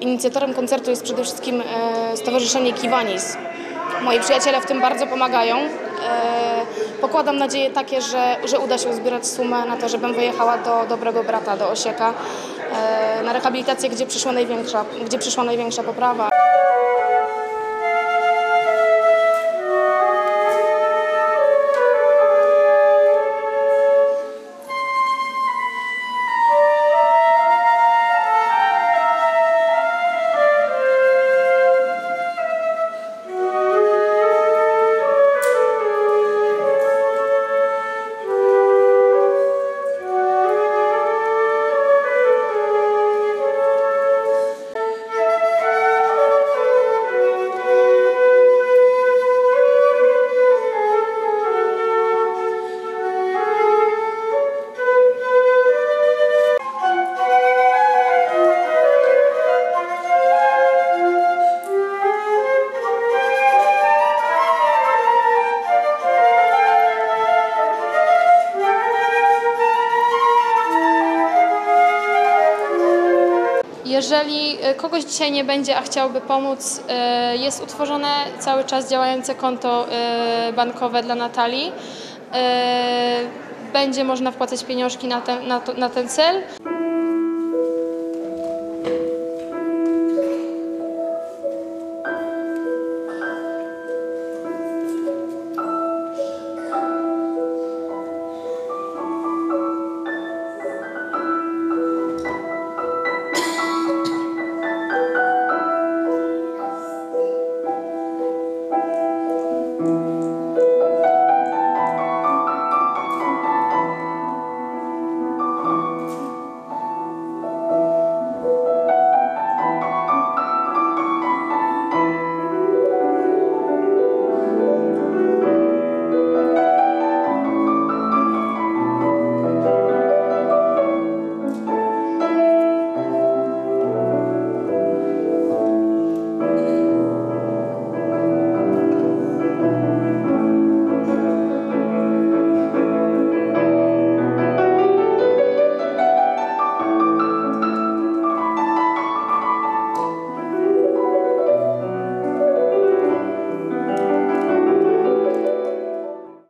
Inicjatorem koncertu jest przede wszystkim e, Stowarzyszenie Kiwanis. Moi przyjaciele w tym bardzo pomagają. E, pokładam nadzieję takie, że, że uda się uzbierać sumę na to, żebym wyjechała do Dobrego Brata, do Osieka, e, na rehabilitację, gdzie przyszła największa, gdzie przyszła największa poprawa. Jeżeli e, kogoś dzisiaj nie będzie, a chciałby pomóc, e, jest utworzone cały czas działające konto e, bankowe dla Natalii. Będzie można wpłacać pieniążki na ten, na, to, na ten cel.